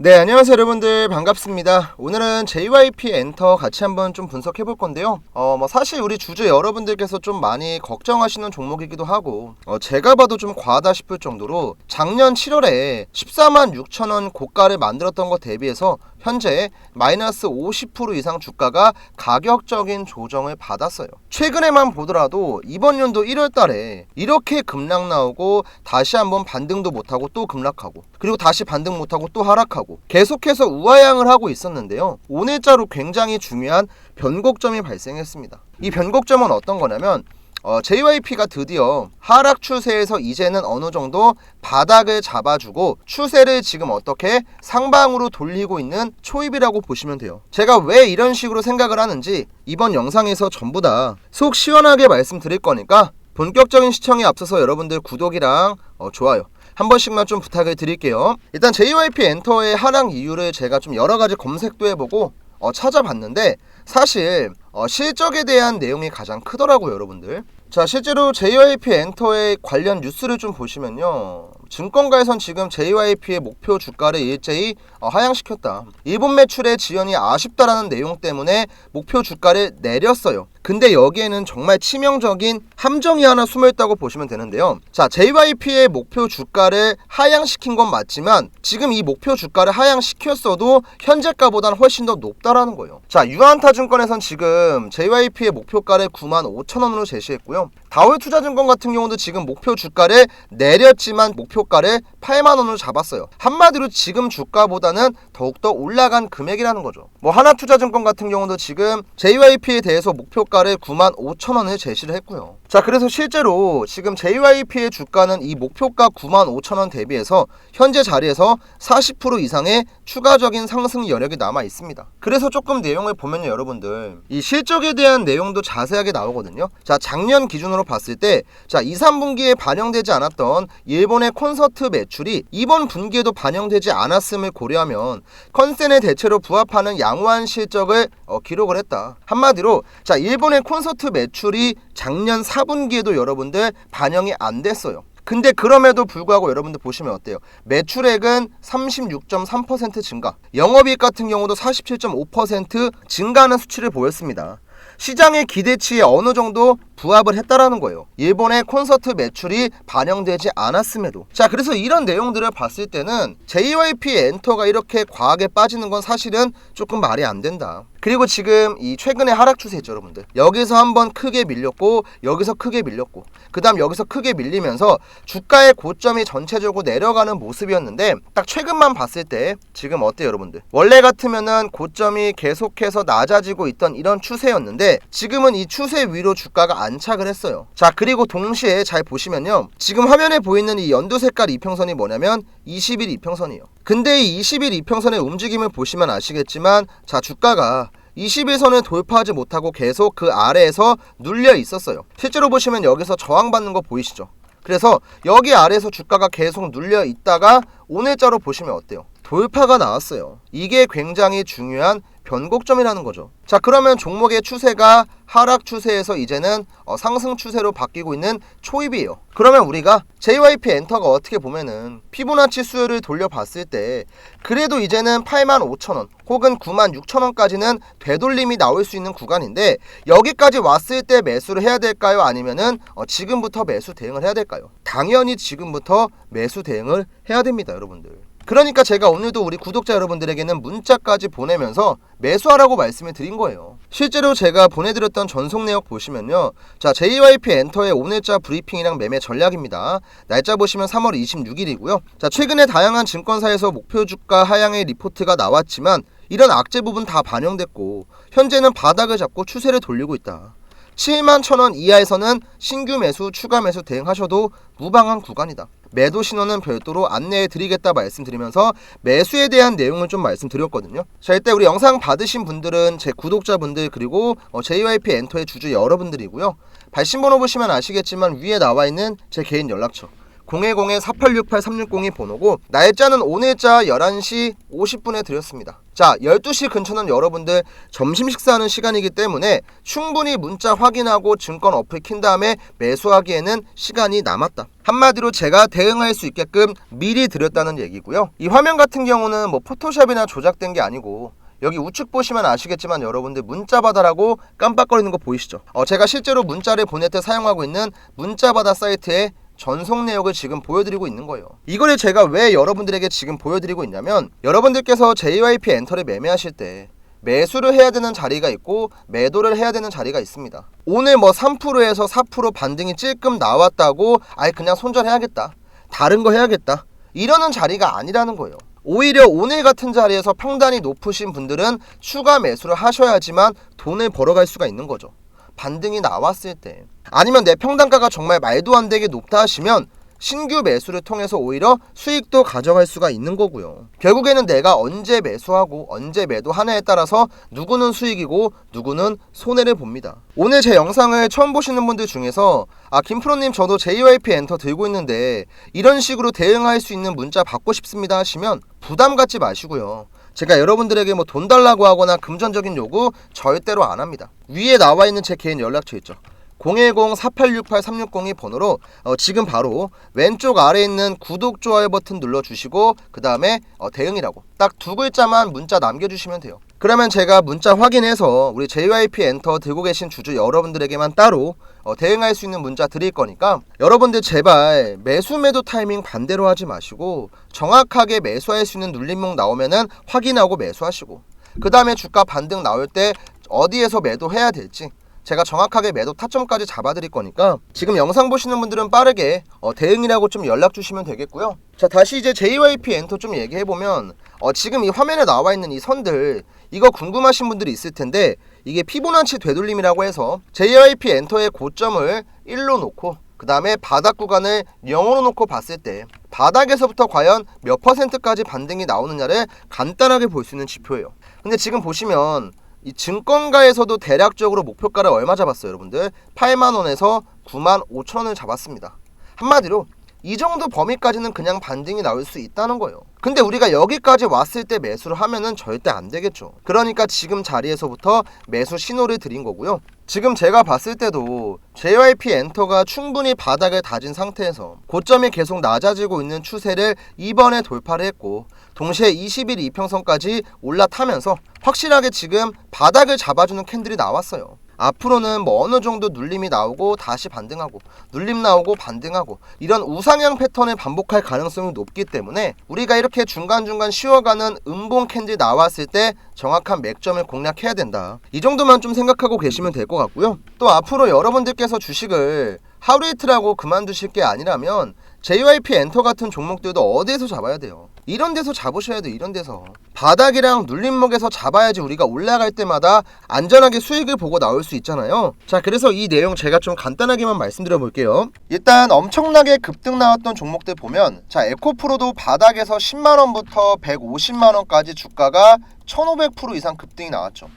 네, 안녕하세요 여러분들 반갑습니다. 오늘은 JYP 엔터 같이 한번 좀 분석해 볼 건데요. 어, 뭐 사실 우리 주주 여러분들께서 좀 많이 걱정하시는 종목이기도 하고, 어, 제가 봐도 좀 과하다 싶을 정도로 작년 7월에 14만 6천 원 고가를 만들었던 것 대비해서 현재 마이너스 50% 이상 주가가 가격적인 조정을 받았어요. 최근에만 보더라도 이번 연도 1월 달에 이렇게 급락 나오고 다시 한번 반등도 못하고 또 급락하고 그리고 다시 반등 못하고 또 하락하고 계속해서 우하향을 하고 있었는데요. 오늘자로 굉장히 중요한 변곡점이 발생했습니다. 이 변곡점은 어떤 거냐면 어, JYP가 드디어 하락 추세에서 이제는 어느 정도 바닥을 잡아주고 추세를 지금 어떻게 상방으로 돌리고 있는 초입이라고 보시면 돼요. 제가 왜 이런 식으로 생각을 하는지 이번 영상에서 전부 다 속 시원하게 말씀드릴 거니까 본격적인 시청에 앞서서 여러분들 구독이랑 어, 좋아요 한 번씩만 좀 부탁을 드릴게요. 일단 JYP 엔터의 하락 이유를 제가 좀 여러 가지 검색도 해보고 어, 찾아봤는데 사실 어, 실적에 대한 내용이 가장 크더라고요, 여러분들. 자, 실제로 JYP 엔터의 관련 뉴스를 좀 보시면요. 증권가에선 지금 JYP의 목표 주가를 일제히 어, 하향시켰다. 일본 매출의 지연이 아쉽다라는 내용 때문에 목표 주가를 내렸어요. 근데 여기에는 정말 치명적인 함정이 하나 숨어 있다고 보시면 되는데요. 자, JYP의 목표 주가를 하향시킨 건 맞지만 지금 이 목표 주가를 하향시켰어도 현재가보다는 훨씬 더 높다라는 거예요. 자, 유한타증권에선 지금 JYP의 목표가를 9만 5천 원으로 제시했고요. 다울투자증권 같은 경우도 지금 목표 주가를 내렸지만 목표가를 8만 원으로 잡았어요. 한마디로 지금 주가보다는 더욱더 올라간 금액이라는 거죠. 뭐 하나투자증권 같은 경우도 지금 JYP에 대해서 목표 가를 9만 5천 원을 제시를 했고요. 자, 그래서 실제로 지금 JYP의 주가는 이 목표가 9만 5천 원 대비해서 현재 자리에서 40% 이상의 추가적인 상승 여력이 남아 있습니다. 그래서 조금 내용을 보면요, 여러분들. 이 실적에 대한 내용도 자세하게 나오거든요. 자, 작년 기준으로 봤을 때, 자, 2, 3분기에 반영되지 않았던 일본의 콘서트 매출이 이번 분기에도 반영되지 않았음을 고려하면 컨센의 대체로 부합하는 양호한 실적을 어, 기록을 했다. 한마디로, 자, 의 콘서트 매출이 작년 4분기에도 여러분들 반영이 안 됐어요. 근데 그럼에도 불구하고 여러분들 보시면 어때요? 매출액은 36.3% 증가, 영업이익 같은 경우도 47.5% 증가하는 수치를 보였습니다. 시장의 기대치에 어느 정도 부합을 했다라는 거예요. 일본의 콘서트 매출이 반영되지 않았음에도. 자, 그래서 이런 내용들을 봤을 때는 JYP 엔터가 이렇게 과하게 빠지는 건 사실은 조금 말이 안 된다. 그리고 지금 이 최근의 하락 추세 있죠, 여러분들. 여기서 한번 크게 밀렸고, 여기서 크게 밀렸고, 그 다음 여기서 크게 밀리면서 주가의 고점이 전체적으로 내려가는 모습이었는데, 딱 최근만 봤을 때, 지금 어때요, 여러분들? 원래 같으면은 고점이 계속해서 낮아지고 있던 이런 추세였는데, 지금은 이 추세 위로 주가가 안착을 했어요. 자, 그리고 동시에 잘 보시면요. 지금 화면에 보이는 이 연두 색깔 이평선이 뭐냐면 20일 이평선이에요. 근데 이 20일 이평선의 움직임을 보시면 아시겠지만 자, 주가가 21선을 돌파하지 못하고 계속 그 아래에서 눌려 있었어요. 실제로 보시면 여기서 저항받는 거 보이시죠? 그래서 여기 아래에서 주가가 계속 눌려 있다가 오늘자로 보시면 어때요? 돌파가 나왔어요. 이게 굉장히 중요한 변곡점이라는 거죠. 자, 그러면 종목의 추세가 하락 추세에서 이제는 어, 상승 추세로 바뀌고 있는 초입이에요. 그러면 우리가 JYP 엔터가 어떻게 보면은 피보나치 수요를 돌려봤을 때 그래도 이제는 8만 5천 원 혹은 9만 6천 원까지는 되돌림이 나올 수 있는 구간인데 여기까지 왔을 때 매수를 해야 될까요? 아니면은 어, 지금부터 매수 대응을 해야 될까요? 당연히 지금부터 매수 대응을 해야 됩니다, 여러분들. 그러니까 제가 오늘도 우리 구독자 여러분들에게는 문자까지 보내면서 매수하라고 말씀을 드린 거예요. 실제로 제가 보내드렸던 전송 내역 보시면요. 자, JYP 엔터의 오늘자 브리핑이랑 매매 전략입니다. 날짜 보시면 3월 26일이고요. 자, 최근에 다양한 증권사에서 목표 주가 하향의 리포트가 나왔지만 이런 악재 부분 다 반영됐고 현재는 바닥을 잡고 추세를 돌리고 있다. 7만 1천원 이하에서는 신규 매수, 추가 매수 대응하셔도 무방한 구간이다. 매도 신호는 별도로 안내해 드리겠다 말씀드리면서 매수에 대한 내용을 좀 말씀드렸거든요. 자, 이때 우리 영상 받으신 분들은 제 구독자분들 그리고 어, JYP 엔터의 주주 여러분들이고요. 발신번호 보시면 아시겠지만 위에 나와 있는 제 개인 연락처 010-4868-360이 번호고 날짜는 오늘자 11시 50분에 드렸습니다. 자, 12시 근처는 여러분들 점심 식사하는 시간이기 때문에 충분히 문자 확인하고 증권 어플 킨 다음에 매수하기에는 시간이 남았다. 한마디로 제가 대응할 수 있게끔 미리 드렸다는 얘기고요. 이 화면 같은 경우는 뭐 포토샵이나 조작된 게 아니고 여기 우측 보시면 아시겠지만 여러분들 문자 받아라고 깜빡거리는 거 보이시죠? 어, 제가 실제로 문자를 보낼 때 사용하고 있는 문자 받아 사이트에 전송 내역을 지금 보여드리고 있는 거예요. 이거를 제가 왜 여러분들에게 지금 보여드리고 있냐면 여러분들께서 JYP 엔터를 매매하실 때 매수를 해야 되는 자리가 있고 매도를 해야 되는 자리가 있습니다. 오늘 뭐 3%에서 4% 반등이 찔끔 나왔다고 아예 그냥 손절해야겠다. 다른 거 해야겠다. 이러는 자리가 아니라는 거예요. 오히려 오늘 같은 자리에서 평단이 높으신 분들은 추가 매수를 하셔야지만 돈을 벌어갈 수가 있는 거죠. 반등이 나왔을 때 아니면 내 평단가가 정말 말도 안 되게 높다 하시면 신규 매수를 통해서 오히려 수익도 가져갈 수가 있는 거고요. 결국에는 내가 언제 매수하고 언제 매도하냐에 따라서 누구는 수익이고 누구는 손해를 봅니다. 오늘 제 영상을 처음 보시는 분들 중에서 아 김프로님 저도 JYP 엔터 들고 있는데 이런 식으로 대응할 수 있는 문자 받고 싶습니다 하시면 부담 갖지 마시고요. 제가 여러분들에게 뭐 돈 달라고 하거나 금전적인 요구 절대로 안 합니다. 위에 나와 있는 제 개인 연락처 있죠. 010-4868-360이 번호로 어, 지금 바로 왼쪽 아래에 있는 구독, 좋아요 버튼 눌러주시고 그 다음에 어, 대응이라고 딱 두 글자만 문자 남겨주시면 돼요. 그러면 제가 문자 확인해서 우리 JYP 엔터 들고 계신 주주 여러분들에게만 따로 어, 대응할 수 있는 문자 드릴 거니까 여러분들 제발 매수 매도 타이밍 반대로 하지 마시고 정확하게 매수할 수 있는 눌림목 나오면은 확인하고 매수하시고 그 다음에 주가 반등 나올 때 어디에서 매도해야 될지 제가 정확하게 매도 타점까지 잡아드릴 거니까 지금 영상 보시는 분들은 빠르게 어, 대응이라고 좀 연락 주시면 되겠고요. 자 다시 이제 JYP 엔터 좀 얘기해 보면 어, 지금 이 화면에 나와 있는 이 선들 이거 궁금하신 분들이 있을 텐데 이게 피보나치 되돌림이라고 해서 JYP 엔터의 고점을 1로 놓고 그 다음에 바닥 구간을 0으로 놓고 봤을 때 바닥에서부터 과연 몇 퍼센트까지 반등이 나오느냐를 간단하게 볼 수 있는 지표예요. 근데 지금 보시면 이 증권가에서도 대략적으로 목표가를 얼마 잡았어요, 여러분들? 8만 원에서 9만 5천 원을 잡았습니다. 한마디로 이 정도 범위까지는 그냥 반등이 나올 수 있다는 거예요. 근데 우리가 여기까지 왔을 때 매수를 하면은 절대 안 되겠죠. 그러니까 지금 자리에서부터 매수 신호를 드린 거고요. 지금 제가 봤을 때도 JYP 엔터가 충분히 바닥을 다진 상태에서 고점이 계속 낮아지고 있는 추세를 이번에 돌파를 했고 동시에 20일 이평선까지 올라타면서 확실하게 지금 바닥을 잡아주는 캔들이 나왔어요. 앞으로는 뭐 어느 정도 눌림이 나오고 다시 반등하고 눌림 나오고 반등하고 이런 우상향 패턴을 반복할 가능성이 높기 때문에 우리가 이렇게 중간중간 쉬어가는 음봉 캔들 나왔을 때 정확한 맥점을 공략해야 된다. 이 정도만 좀 생각하고 계시면 될 것 같고요. 또 앞으로 여러분들께서 주식을 하루 이틀하고 그만두실 게 아니라면 JYP 엔터 같은 종목들도 어디에서 잡아야 돼요? 이런 데서 잡으셔야 돼요. 이런 데서. 바닥이랑 눌림목에서 잡아야지 우리가 올라갈 때마다 안전하게 수익을 보고 나올 수 있잖아요. 자, 그래서 이 내용 제가 좀 간단하게만 말씀드려 볼게요. 일단 엄청나게 급등 나왔던 종목들 보면 자, 에코프로도 바닥에서 10만 원부터 150만 원까지 주가가 1500% 이상 급등이 나왔죠.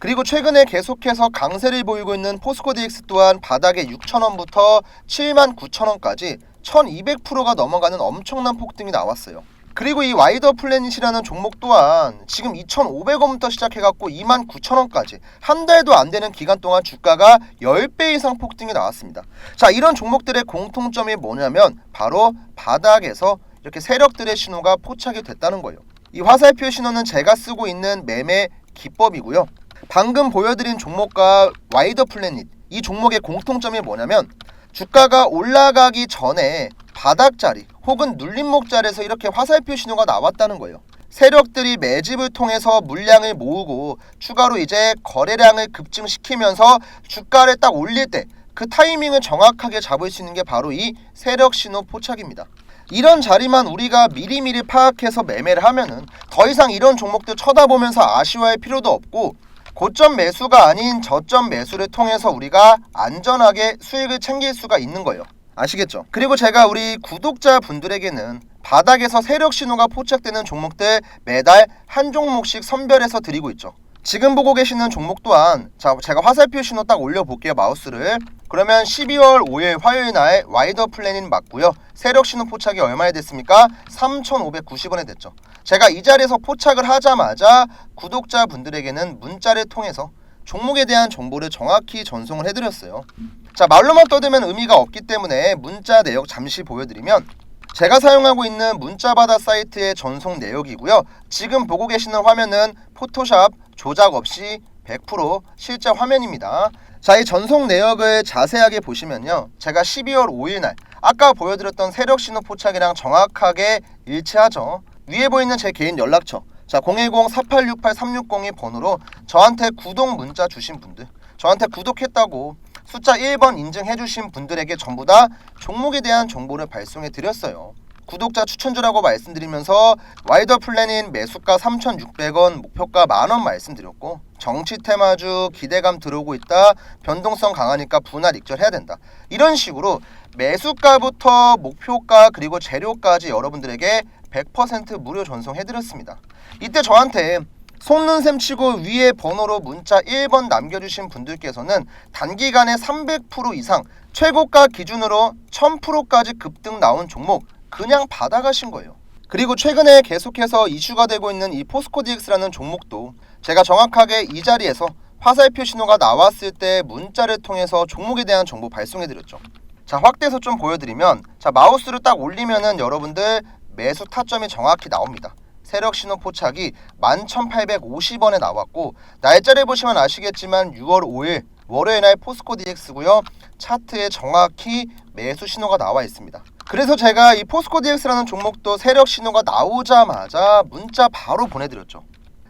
그리고 최근에 계속해서 강세를 보이고 있는 포스코 DX 또한 바닥에 6천원부터 7만 9천원까지 1200%가 넘어가는 엄청난 폭등이 나왔어요. 그리고 이 와이더 플래닛이라는 종목 또한 지금 2,500원부터 시작해갖고 29,000원까지 한 달도 안 되는 기간 동안 주가가 10배 이상 폭등이 나왔습니다. 자, 이런 종목들의 공통점이 뭐냐면 바로 바닥에서 이렇게 세력들의 신호가 포착이 됐다는 거예요. 이 화살표 신호는 제가 쓰고 있는 매매 기법이고요. 방금 보여드린 종목과 와이더 플래닛 이 종목의 공통점이 뭐냐면 주가가 올라가기 전에 바닥 자리 혹은 눌림목 자리에서 이렇게 화살표 신호가 나왔다는 거예요. 세력들이 매집을 통해서 물량을 모으고 추가로 이제 거래량을 급증시키면서 주가를 딱 올릴 때 그 타이밍을 정확하게 잡을 수 있는 게 바로 이 세력 신호 포착입니다. 이런 자리만 우리가 미리미리 파악해서 매매를 하면은 더 이상 이런 종목들 쳐다보면서 아쉬워할 필요도 없고 고점 매수가 아닌 저점 매수를 통해서 우리가 안전하게 수익을 챙길 수가 있는 거예요. 아시겠죠? 그리고 제가 우리 구독자 분들에게는 바닥에서 세력 신호가 포착되는 종목들 매달 한 종목씩 선별해서 드리고 있죠. 지금 보고 계시는 종목 또한 자 제가 화살표 신호 딱 올려볼게요 마우스를 그러면 12월 5일 화요일 날 와이더 플래닝 맞고요 세력 신호 포착이 얼마에 됐습니까? 3,590원에 됐죠 제가 이 자리에서 포착을 하자마자 구독자분들에게는 문자를 통해서 종목에 대한 정보를 정확히 전송을 해드렸어요 자 말로만 떠들면 의미가 없기 때문에 문자 내역 잠시 보여드리면 제가 사용하고 있는 문자바다 사이트의 전송 내역이고요. 지금 보고 계시는 화면은 포토샵 조작 없이 100% 실제 화면입니다. 자, 이 전송 내역을 자세하게 보시면요. 제가 12월 5일 날 아까 보여드렸던 세력 신호 포착이랑 정확하게 일치하죠. 위에 보이는 제 개인 연락처 자 010-4868-360의 번호로 저한테 구독 문자 주신 분들 저한테 구독했다고 숫자 1번 인증해 주신 분들에게 전부 다 종목에 대한 정보를 발송해 드렸어요. 구독자 추천주라고 말씀드리면서 와이더 플래닝 매수가 3,600원, 목표가 만원 말씀드렸고 정치 테마주 기대감 들어오고 있다. 변동성 강하니까 분할 익절해야 된다. 이런 식으로 매수가부터 목표가 그리고 재료까지 여러분들에게 100% 무료 전송해드렸습니다. 이때 저한테 속는 셈 치고 위에 번호로 문자 1번 남겨주신 분들께서는 단기간에 300% 이상 최고가 기준으로 1000%까지 급등 나온 종목 그냥 받아가신 거예요. 그리고 최근에 계속해서 이슈가 되고 있는 이 포스코 DX라는 종목도 제가 정확하게 이 자리에서 화살표 신호가 나왔을 때 문자를 통해서 종목에 대한 정보 발송해드렸죠. 자 확대해서 좀 보여드리면 자 마우스를 딱 올리면은 여러분들 매수 타점이 정확히 나옵니다. 세력 신호 포착이 11,850원에 나왔고 날짜를 보시면 아시겠지만 6월 5일 월요일 날 포스코 DX고요. 차트에 정확히 매수 신호가 나와 있습니다. 그래서 제가 이 포스코 DX라는 종목도 세력 신호가 나오자마자 문자 바로 보내드렸죠.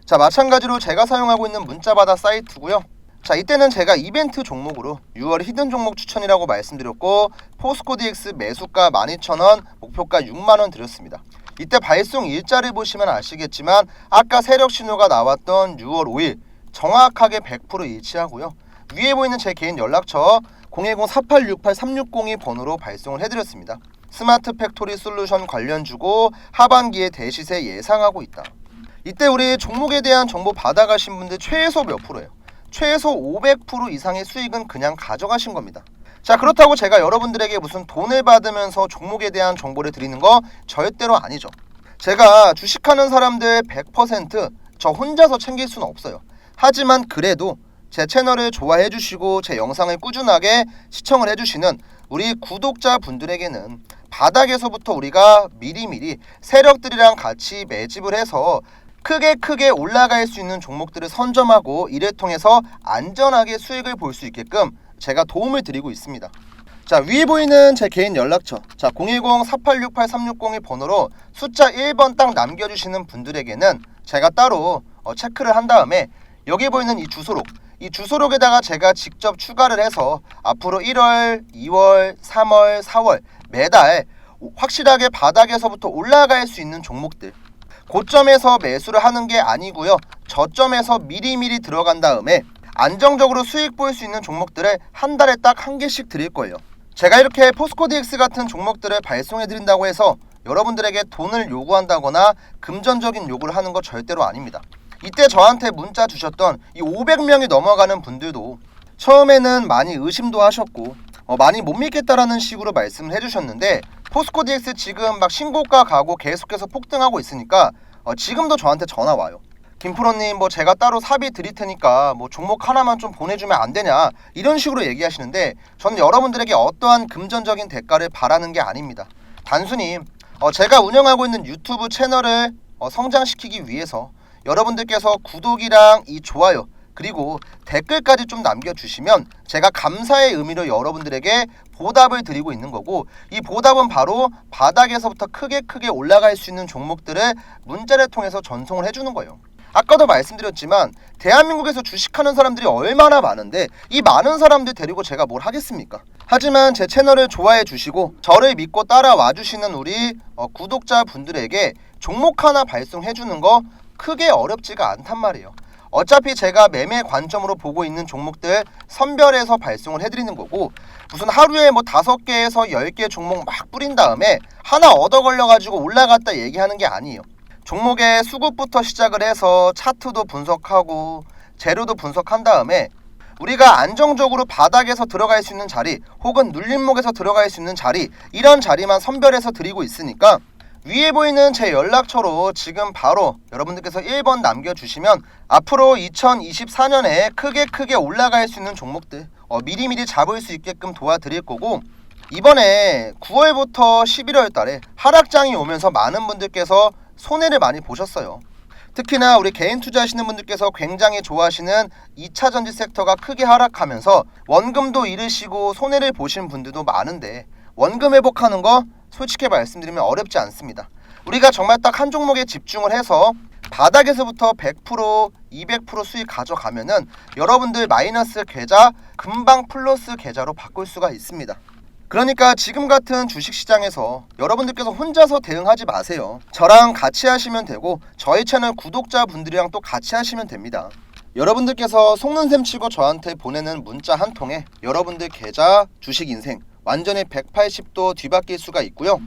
자 마찬가지로 제가 사용하고 있는 문자바다 사이트고요. 자 이때는 제가 이벤트 종목으로 6월 히든 종목 추천이라고 말씀드렸고 포스코 DX 매수가 12,000원 목표가 6만원 드렸습니다. 이때 발송 일자를 보시면 아시겠지만 아까 세력 신호가 나왔던 6월 5일 정확하게 100% 일치하고요. 위에 보이는 제 개인 연락처 010-4868-360이 번호로 발송을 해드렸습니다. 스마트 팩토리 솔루션 관련 주고 하반기에 대시세 예상하고 있다. 이때 우리 종목에 대한 정보 받아가신 분들 최소 몇 프로예요? 최소 500% 이상의 수익은 그냥 가져가신 겁니다. 자 그렇다고 제가 여러분들에게 무슨 돈을 받으면서 종목에 대한 정보를 드리는 거 절대로 아니죠. 제가 주식하는 사람들 100%저 혼자서 챙길 수는 없어요. 하지만 그래도 제 채널을 좋아해 주시고 제 영상을 꾸준하게 시청을 해 주시는 우리 구독자 분들에게는 바닥에서부터 우리가 미리미리 세력들이랑 같이 매집을 해서 크게 크게 올라갈 수 있는 종목들을 선점하고 이를 통해서 안전하게 수익을 볼 수 있게끔 제가 도움을 드리고 있습니다. 자 위에 보이는 제 개인 연락처 자 010-4868-360의 번호로 숫자 1번 딱 남겨주시는 분들에게는 제가 따로 어, 체크를 한 다음에 여기 보이는 이 주소록 이 주소록에다가 제가 직접 추가를 해서 앞으로 1월, 2월, 3월, 4월 매달 확실하게 바닥에서부터 올라갈 수 있는 종목들 고점에서 매수를 하는 게 아니고요. 저점에서 미리미리 들어간 다음에 안정적으로 수익 볼수 있는 종목들을 한 달에 딱 한 개씩 드릴 거예요. 제가 이렇게 포스코 DX 같은 종목들을 발송해 드린다고 해서 여러분들에게 돈을 요구한다거나 금전적인 요구를 하는 거 절대로 아닙니다. 이때 저한테 문자 주셨던 이 500명이 넘어가는 분들도 처음에는 많이 의심도 하셨고 어, 많이 못 믿겠다라는 식으로 말씀을 해주셨는데 포스코 DX 지금 막 신고가 가고 계속해서 폭등하고 있으니까 어, 지금도 저한테 전화 와요. 김프로님 뭐 제가 따로 사비 드릴 테니까 뭐 종목 하나만 좀 보내주면 안 되냐 이런 식으로 얘기하시는데 저는 여러분들에게 어떠한 금전적인 대가를 바라는 게 아닙니다. 단순히 어, 제가 운영하고 있는 유튜브 채널을 어, 성장시키기 위해서 여러분들께서 구독이랑 이 좋아요 그리고 댓글까지 좀 남겨주시면 제가 감사의 의미로 여러분들에게 보답을 드리고 있는 거고 이 보답은 바로 바닥에서부터 크게 크게 올라갈 수 있는 종목들을 문자를 통해서 전송을 해주는 거예요. 아까도 말씀드렸지만 대한민국에서 주식하는 사람들이 얼마나 많은데 이 많은 사람들 데리고 제가 뭘 하겠습니까? 하지만 제 채널을 좋아해 주시고 저를 믿고 따라와 주시는 우리 어, 구독자 분들에게 종목 하나 발송해 주는 거 크게 어렵지가 않단 말이에요. 어차피 제가 매매 관점으로 보고 있는 종목들 선별해서 발송을 해드리는 거고 무슨 하루에 뭐 다섯 개에서 열 개 종목 막 뿌린 다음에 하나 얻어 걸려가지고 올라갔다 얘기하는 게 아니에요. 종목의 수급부터 시작을 해서 차트도 분석하고 재료도 분석한 다음에 우리가 안정적으로 바닥에서 들어갈 수 있는 자리 혹은 눌림목에서 들어갈 수 있는 자리 이런 자리만 선별해서 드리고 있으니까 위에 보이는 제 연락처로 지금 바로 여러분들께서 1번 남겨주시면 앞으로 2024년에 크게 크게 올라갈 수 있는 종목들 어, 미리미리 잡을 수 있게끔 도와드릴 거고 이번에 9월부터 11월 달에 하락장이 오면서 많은 분들께서 손해를 많이 보셨어요. 특히나 우리 개인 투자하시는 분들께서 굉장히 좋아하시는 2차 전지 섹터가 크게 하락하면서 원금도 잃으시고 손해를 보신 분들도 많은데 원금 회복하는 거 솔직히 말씀드리면 어렵지 않습니다. 우리가 정말 딱 한 종목에 집중을 해서 바닥에서부터 100% 200% 수익 가져가면은 여러분들 마이너스 계좌 금방 플러스 계좌로 바꿀 수가 있습니다. 그러니까 지금 같은 주식시장에서 여러분들께서 혼자서 대응하지 마세요. 저랑 같이 하시면 되고 저희 채널 구독자분들이랑 또 같이 하시면 됩니다. 여러분들께서 속는 셈 치고 저한테 보내는 문자 한 통에 여러분들 계좌 주식 인생 완전히 180도 뒤바뀔 수가 있고요.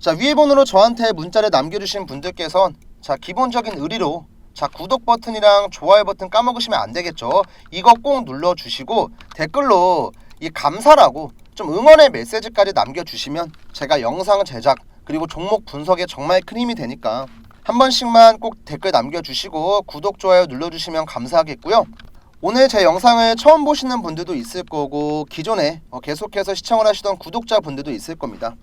자 위에 번호로 저한테 문자를 남겨주신 분들께선 자 기본적인 의리로 자 구독 버튼이랑 좋아요 버튼 까먹으시면 안 되겠죠. 이거 꼭 눌러주시고 댓글로 이 감사라고 좀 응원의 메시지까지 남겨주시면 제가 영상 제작 그리고 종목 분석에 정말 큰 힘이 되니까 한 번씩만 꼭 댓글 남겨주시고 구독 좋아요 눌러주시면 감사하겠고요. 오늘 제 영상을 처음 보시는 분들도 있을 거고 기존에 어, 계속해서 시청을 하시던 구독자분들도 있을 겁니다.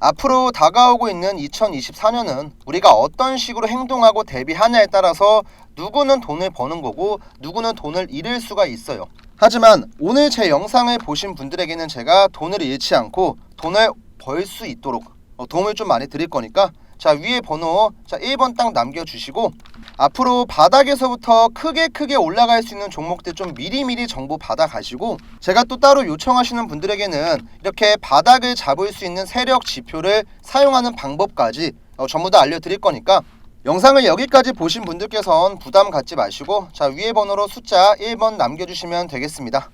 앞으로 다가오고 있는 2024년은 우리가 어떤 식으로 행동하고 대비하냐에 따라서 누구는 돈을 버는 거고 누구는 돈을 잃을 수가 있어요. 하지만 오늘 제 영상을 보신 분들에게는 제가 돈을 잃지 않고 돈을 벌 수 있도록 어, 도움을 좀 많이 드릴 거니까 자 위에 번호 자 1번 딱 남겨주시고 앞으로 바닥에서부터 크게 크게 올라갈 수 있는 종목들 좀 미리미리 정보 받아가시고 제가 또 따로 요청하시는 분들에게는 이렇게 바닥을 잡을 수 있는 세력 지표를 사용하는 방법까지 어, 전부 다 알려드릴 거니까 영상을 여기까지 보신 분들께선 부담 갖지 마시고 자 위에 번호로 숫자 1번 남겨주시면 되겠습니다.